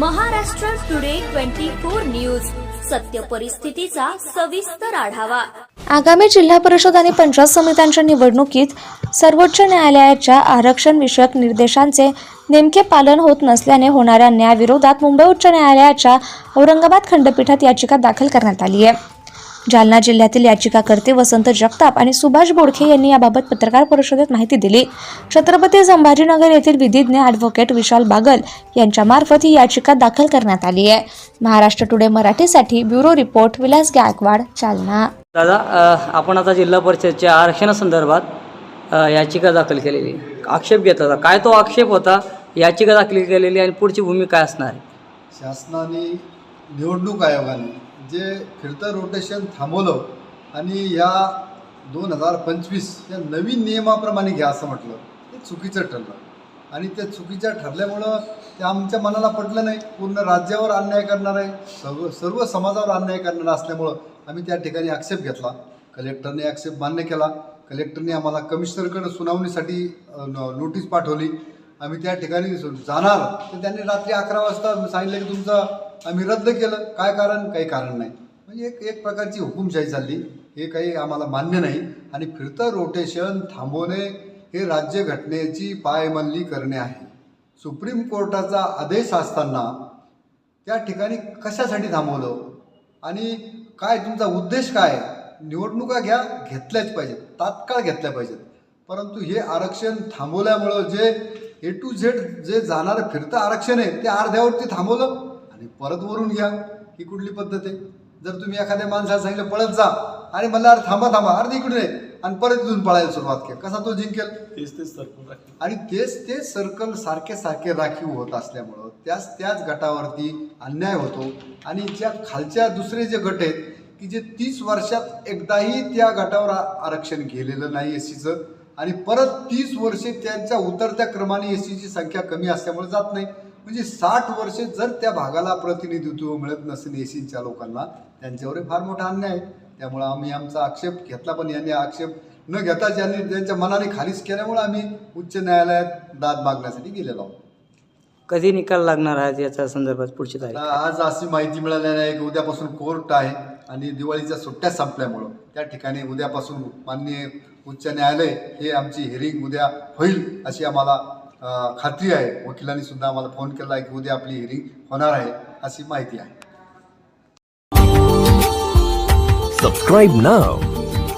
Maharashtra today twenty four news. सत्य परिस्थितीचा सविस्तर आढावा. आगामी जिल्हा परिषद आणि पंचायत समित्यांच्या निवडणुकीत सर्वोच्च न्यायालयाच्या आरक्षण विषयक निर्देशांचे नेमके पालन होत नसल्याने होणाऱ्या न्यायाविरोधात मुंबई उच्च न्यायालयाच्या औरंगाबाद खंडपीठात याचिका दाखल करण्यात आली आहे. जालना जिल्ह्यातील याचिकाकर्ते वसंत जगताप आणि सुभाष बोडखे यांनी याबाबत पत्रकार परिषदेत माहिती दिली. छत्रपती संभाजीनगर येथील विधिज्ञ ॲडव्होकेट विशाल बागल यांच्यामार्फत ही याचिका दाखल करण्यात आली आहे. महाराष्ट्र टुडे मराठीसाठी ब्युरो रिपोर्ट विलास गायकवाड जालना. दादा आपण आता जिल्हा परिषदच्या आरक्षणासंदर्भात याचिका दाखल केलेली. आक्षेप घेतला होता. काय तो आक्षेप होता? याचिका दाखल केलेली आणि पुढची भूमिका काय असणार? आहे शासनाने निवडणूक आयोगाने जे फिरतं रोटेशन थांबवलं आणि या दोन हजार पंचवीस या नवीन नियमाप्रमाणे घ्या असं म्हटलं ते चुकीचं ठरलं. आणि ते चुकीचं ठरल्यामुळं ते आमच्या मनाला पटलं नाही. पूर्ण राज्यावर अन्याय करणार आहे सर्व सर्व समाजावर अन्याय करणार असल्यामुळं आम्ही त्या ठिकाणी आक्षेप घेतला. कलेक्टरने आक्षेप मान्य केला. कलेक्टरने आम्हाला कमिशनरकडे सुनावणीसाठी न- नोटीस पाठवली. आम्ही त्या ठिकाणी जाणार. तर त्यांनी रात्री अकरा वाजता सांगितलं की तुमचं आम्ही रद्द केलं. काय कारण? काही कारण नाही. म्हणजे एक एक प्रकारची हुकुमशाही चालली. हे काही आम्हाला मान्य नाही. आणि फिरतं रोटेशन थांबवणे हे राज्य घटनेची पायमल्ली करणे आहे. सुप्रीम कोर्टाचा आदेश असताना त्या ठिकाणी कशासाठी थांबवलं? आणि काय तुमचा उद्देश काय? निवडणुका घ्या घेतल्याच पाहिजेत. तात्काळ घेतल्या पाहिजेत. परंतु हे आरक्षण थांबवल्यामुळं जे ए टू झेड जे जाणारं फिरतं आरक्षण आहे ते अर्ध्यावरती थांबवलं आणि परत वरून घ्या ही कुठली पद्धत आहे. जर तुम्ही एखाद्या माणसाला सांगितलं पळत जा. आणि मला अरे थांबा थांबा अर्धी इकडून आहे आणि परत इथून पळायला सुरुवात केली. कसा तो जिंकेल? आणि तेच तेच सर्कल सारखे सारखे राखीव होत असल्यामुळं त्याच त्याच गटावरती अन्याय होतो. आणि ज्या खालच्या दुसरे जे गट आहेत की जे तीस वर्षात एकदाही त्या गटावर आरक्षण गेलेलं नाही एस सीचं आणि परत तीस वर्षे त्यांच्या उतरत्या क्रमाने एस सीची संख्या कमी असल्यामुळे जात नाही. म्हणजे साठ वर्षे जर त्या भागाला प्रतिनिधित्व मिळत नसेल एस सीच्या लोकांना त्यांच्यावर फार मोठा अन्याय आहे. त्यामुळं आम्ही आमचा आक्षेप घेतला पण यांनी आक्षेप न घेता ज्यांनी त्यांच्या मनाने खालीच केल्यामुळे आम्ही उच्च न्यायालयात दाद मागण्यासाठी गेलेलो आहोत. कधी निकाल लागणार आहे याच्या संदर्भात पुढची तारीख? आज अशी माहिती मिळालेली आहे की उद्यापासून कोर्ट आहे. आणि दिवाळीच्या सुट्ट्या संपल्यामुळं त्या ठिकाणी उद्यापासून माननीय उच्च न्यायालय हे आमची हिअरिंग उद्या होईल अशी आम्हाला खात्री आहे. वकिलांनी सुद्धा आम्हाला फोन केला आहे की उद्या आपली हिअरिंग होणार आहे अशी माहिती आहे. Subscribe now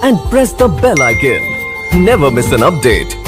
and press the bell icon never miss an update